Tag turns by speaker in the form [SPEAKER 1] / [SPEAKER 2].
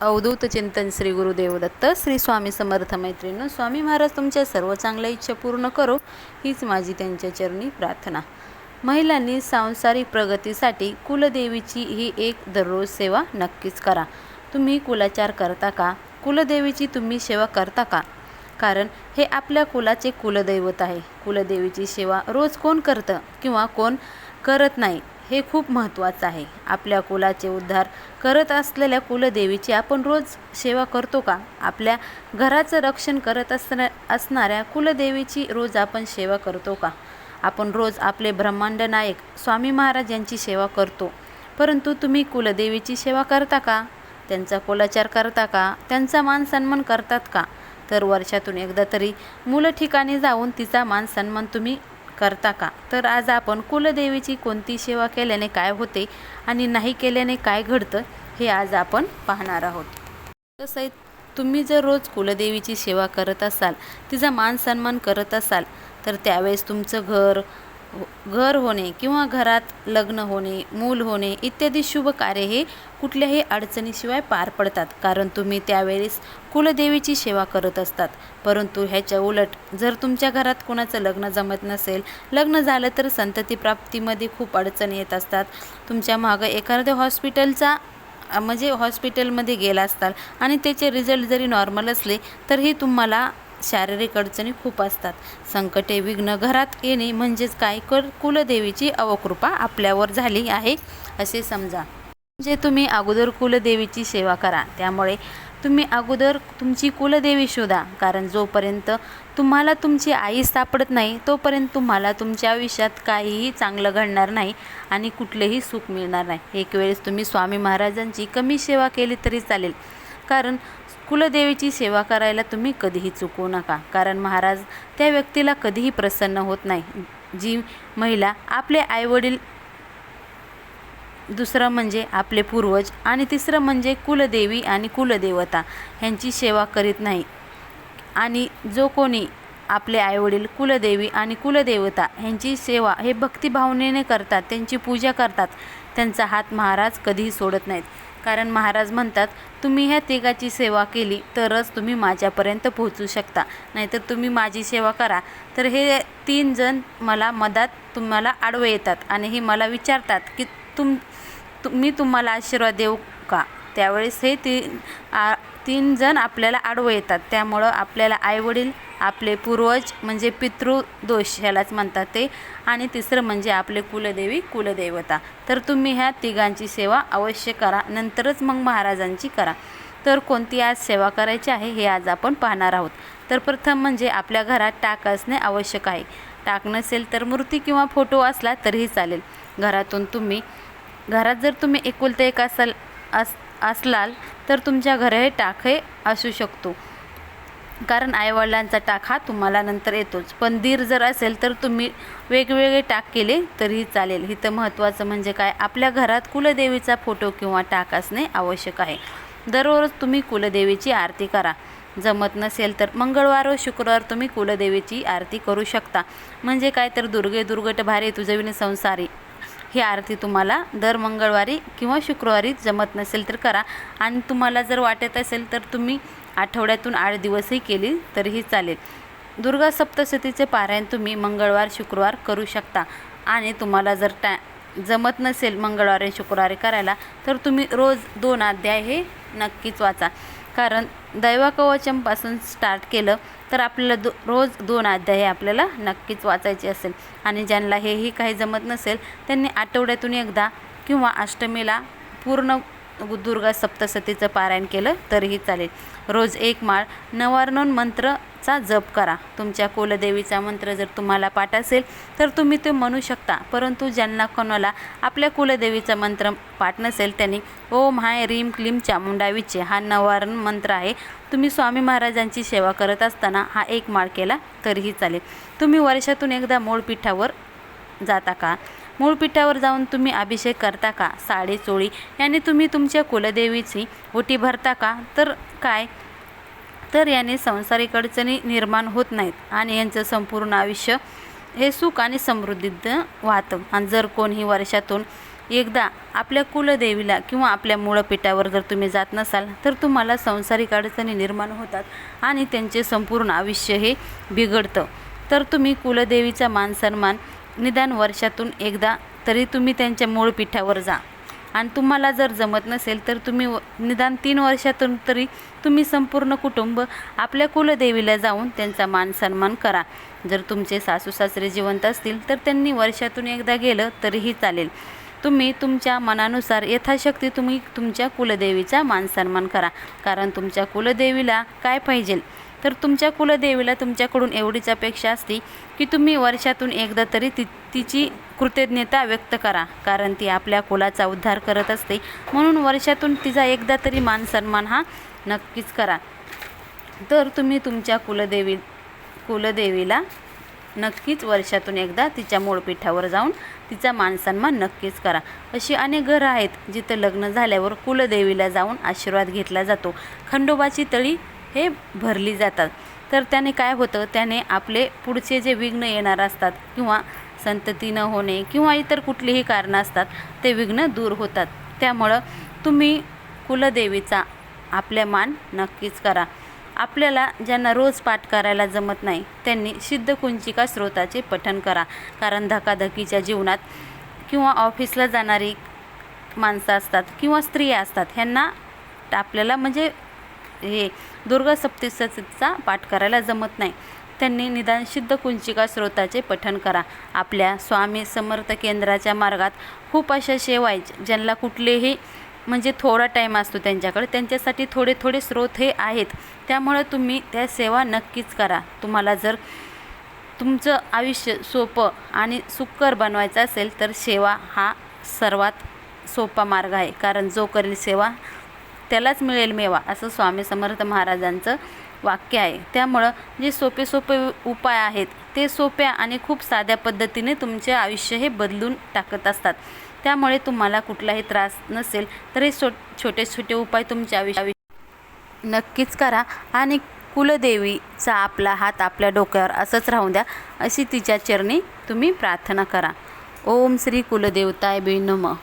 [SPEAKER 1] अवधूत चिंतन श्री गुरुदेव दत्त श्री स्वामी समर्थ मैत्रिणी स्वामी महाराज तुमच्या सर्व चांगल्या इच्छा पूर्ण करो हीच माझी त्यांच्या चरणी प्रार्थना. महिलांनी सांसारिक प्रगतीसाठी कुलदेवीची ही एक दररोज सेवा नक्कीच करा. तुम्ही कुलाचार करता का? कुलदेवीची तुम्ही सेवा करता का? कारण हे आपल्या कुलाचे कुलदैवत आहे. कुलदेवीची सेवा रोज कोण करतं किंवा कोण करत नाही? हे खूप महत्त्वाचं आहे. आपल्या कुलाचे उद्धार करत असलेल्या कुलदेवीची आपण रोज सेवा करतो का? आपल्या घराचं रक्षण करत असण्या असणाऱ्या कुलदेवीची रोज आपण सेवा करतो का? आपण रोज आपले ब्रह्मांड नायक स्वामी महाराज यांची सेवा करतो. परंतु तुम्ही कुलदेवीची सेवा करता का? त्यांचा कुलाचार करता का? त्यांचा मान सन्मान करतात का? तर वर्षातून एकदा तरी मुलं ठिकाणी जाऊन तिचा मान सन्मान तुम्ही करता का? तर आज आपण कुलदेवीची कोणती सेवा केल्याने काय होते आणि नाही केल्याने काय घडतं हे आज आपण पाहणार आहोत. तसं तुम्ही जर रोज कुलदेवीची सेवा करत असाल तिचा मान सन्मान करत असाल तर त्यावेळेस तुमचं घर घर होणे किंवा घरात लग्न होणे मूल होणे इत्यादी शुभ कार्य हे कुठल्याही अडचणीशिवाय पार पडतात. कारण तुम्ही त्यावेळेस कुलदेवीची सेवा करत असतात. परंतु ह्याच्या उलट जर तुमच्या घरात कोणाचं लग्न जमत नसेल लग्न झालं तर संतती प्राप्तीमध्ये खूप अडचणी येत असतात. तुमच्या मागं एखाद्या हॉस्पिटलचा म्हणजे हॉस्पिटलमध्ये गेला असताल आणि त्याचे रिझल्ट जरी नॉर्मल असले तरीही तुम्हाला शारीरिक अडचणी खूप असतात. संकटे विघ्न घरात येणे म्हणजेच काय? कर कुलदेवीची अवकृपा आपल्यावर झाली आहे असे समजा. म्हणजे तुम्ही अगोदर कुलदेवीची सेवा करा. त्यामुळे तुम्ही अगोदर तुमची कुलदेवी शोधा. कारण जोपर्यंत तुम्हाला तुमची आई सापडत नाही तोपर्यंत तुम्हाला तुमच्या आयुष्यात काहीही चांगलं घडणार नाही आणि कुठलेही सुख मिळणार नाही. एक वेळेस तुम्ही स्वामी महाराजांची कमी सेवा केली तरी चालेल. कारण कुलदेवीची सेवा करायला तुम्ही कधीही चुकू नका. कारण महाराज त्या व्यक्तीला कधीही प्रसन्न होत नाही. जी महिला आपले आईवडील दुसरं म्हणजे आपले पूर्वज आणि तिसरं म्हणजे कुलदेवी आणि कुलदेवता ह्यांची सेवा करीत नाही. आणि जो कोणी आपले आईवडील कुलदेवी आणि कुलदेवता ह्यांची सेवा हे भक्तिभावनेने करतात त्यांची पूजा करतात त्यांचा हात महाराज कधीही सोडत नाहीत. कारण महाराज म्हणतात तुम्ही ह्या तिघाची सेवा केली तरच तुम्ही माझ्यापर्यंत पोहोचू शकता. नाहीतर तुम्ही माझी सेवा करा. तर हे तीन जण मला मधात तुम्हाला आडवे येतात आणि हे मला विचारतात की तुम मी तुम्हाला आशीर्वाद देऊ का? त्यावेळेस हे ती आ तीन जण आपल्याला आडवं येतात. त्यामुळं आपल्याला आईवडील आपले पूर्वज म्हणजे पितृदोष ह्यालाच म्हणतात ते. आणि तिसरं म्हणजे आपले कुलदेवी कुलदेवता. तर तुम्ही ह्या तिघांची सेवा अवश्य करा. नंतरच मग महाराजांची करा. तर कोणती आज सेवा करायची आहे हे आज आपण पाहणार आहोत. तर प्रथम म्हणजे आपल्या घरात टाक असणे आवश्यक आहे. टाक नसेल तर मूर्ती किंवा फोटो असला तरीही चालेल. घरातून तुम्ही घरात जर तुम्ही एकुलते एक असाल अस असलाल तर तुमच्या घरी टाक हे असू शकतो. कारण आईवडिलांचा टाक हा तुम्हाला नंतर येतोच. पण दीर जर असेल तर तुम्ही वेगवेगळे टाक केले तरीही चालेल. इथं महत्त्वाचं म्हणजे काय? आपल्या घरात कुलदेवीचा फोटो किंवा टाक असणे आवश्यक आहे. दररोज तुम्ही कुलदेवीची आरती करा. जमत नसेल तर मंगळवार व शुक्रवार तुम्ही कुलदेवीची आरती करू शकता. म्हणजे काय? तर दुर्गे दुर्गट भारे तुझविने संसारी. ही आरती तुम्हाला दर मंगळवारी किंवा शुक्रवारी जमत नसेल तर करा. आणि तुम्हाला जर वाटत असेल तर तुम्ही आठवड्यातून आठ दिवसही केली तरीही चालेल. दुर्गा सप्तशतीचे पारायण तुम्ही मंगळवार शुक्रवार करू शकता. आणि तुम्हाला जर टा जमत नसेल मंगळवारी शुक्रवारी करायला तर तुम्ही रोज दोन अध्याय हे नक्कीच वाचा. कारण दैवाकवचमपासून स्टार्ट केलं तर आपल्याला दो रोज दोन अध्याय हे आपल्याला नक्कीच वाचायचे असेल. आणि ज्यांना हेही काही जमत नसेल त्यांनी आठवड्यातून एकदा किंवा अष्टमीला पूर्ण दुर्गा सप्तसतीचं पारायण केलं तरीही चालेल. रोज एक माळ नवार्णन मंत्रचा जप करा. तुमच्या कुलदेवीचा मंत्र जर तुम्हाला पाठ असेल तर तुम्ही ते म्हणू शकता. परंतु ज्यांना कोणाला आपल्या कुलदेवीचा मंत्र पाठ नसेल त्यांनी ओम हाय रीम क्लीम चामुंडावीचे हा नवारण मंत्र आहे. तुम्ही स्वामी महाराजांची सेवा करत असताना हा एक माळ केला तरीही चालेल. तुम्ही वर्षातून एकदा मूळपीठावर जाता का? मूळपीठावर जाऊन तुम्ही अभिषेक करता का? साडे चोळी याने तुम्ही तुमच्या कुलदेवीची ओटी भरता का? तर काय? तर याने संसारिक अडचणी निर्माण होत नाहीत आणि यांचं संपूर्ण आयुष्य हे सुख आणि समृद्धीत वाहतं. आणि जर कोणी वर्षातून एकदा आपल्या कुलदेवीला किंवा आपल्या मूळपीठावर जर तुम्ही जात नसाल तर तुम्हाला संसारिक अडचणी निर्माण होतात आणि त्यांचे संपूर्ण आयुष्य हे बिघडतं. तर तुम्ही कुलदेवीचा मान सन्मान निदान वर्षातून एकदा तरी तुम्ही त्यांच्या मूळ पिठावर जा. आणि तुम्हाला जर जमत नसेल तर तुम्ही व- निदान तीन वर्षातून तरी तुम्ही संपूर्ण कुटुंब आपल्या कुलदेवीला जाऊन त्यांचा मान सन्मान करा. जर तुमचे सासू सासरे जिवंत असतील तर त्यांनी वर्षातून एकदा गेलं तरीही चालेल. तुम्ही तुमच्या मनानुसार यथाशक्ती तुम्ही तुमच्या कुलदेवीचा मान सन्मान करा. कारण तुमच्या कुलदेवीला काय पाहिजे तर तुमच्या कुलदेवीला तुमच्याकडून एवढीच अपेक्षा असते की तुम्ही वर्षातून एकदा तरी ति तिची कृतज्ञता व्यक्त करा. कारण ती आपल्या कुलाचा उद्धार करत असते. म्हणून वर्षातून तिचा एकदा तरी मान सन्मान हा नक्कीच करा. तर तुम्ही तुमच्या कुलदेवी कुलदेवीला नक्कीच वर्षातून एकदा तिच्या मूळपीठावर जाऊन तिचा मानसन्मान नक्कीच करा. अशी अनेक घरं आहेत जिथं लग्न झाल्यावर कुलदेवीला जाऊन आशीर्वाद घेतला जातो. खंडोबाची तळी हे भरली जातात. तर त्याने काय होतं? त्याने आपले पुढचे जे विघ्न येणार असतात किंवा संतती न होणे किंवा इतर कुठलीही कारणं असतात ते विघ्न दूर होतात. त्यामुळं तुम्ही कुलदेवीचा आपल्या मान नक्कीच करा. आपल्याला ज्यांना रोज पाठ करायला जमत नाही त्यांनी सिद्धकुंचिका स्रोताचे पठण करा. कारण धकाधकीच्या जीवनात किंवा ऑफिसला जाणारी माणसं असतात किंवा स्त्रिया असतात ह्यांना आपल्याला म्हणजे हे दुर्गा सप्तशतीचा पाठ करायला जमत नाही. त्यांनी निदान सिद्ध कुंचिका स्रोताचे पठण करा. आपल्या स्वामी समर्थ केंद्राच्या मार्गात खूप अशा सेवा आहेत ज्यांना कुठलेही म्हणजे थोडा टाईम असतो त्यांच्याकडे. त्यांच्यासाठी थोडे थोडे स्रोत हे आहेत. त्यामुळं तुम्ही त्या सेवा नक्कीच करा. तुम्हाला जर तुमचं आयुष्य सोपं आणि सुकर बनवायचं असेल तर सेवा हा सर्वात सोपा मार्ग आहे. कारण जो करेल सेवा त्यालाच मिळेल मेवा असं स्वामी समर्थ महाराजांचं वाक्य आहे. त्यामुळं जे सोपे सोपे उपाय आहेत ते सोप्या आणि खूप साध्या पद्धतीने तुमचे आयुष्य हे बदलून टाकत असतात. त्यामुळे तुम्हाला कुठलाही त्रास नसेल तर हे सो छोटे छोटे उपाय तुमच्या आयुष्या नक्कीच करा. आणि कुलदेवीचा आपला हात आपल्या डोक्यावर असंच राहून द्या अशी तिच्या चरणी तुम्ही प्रार्थना करा. ओम श्री कुलदेवताय बी नमः.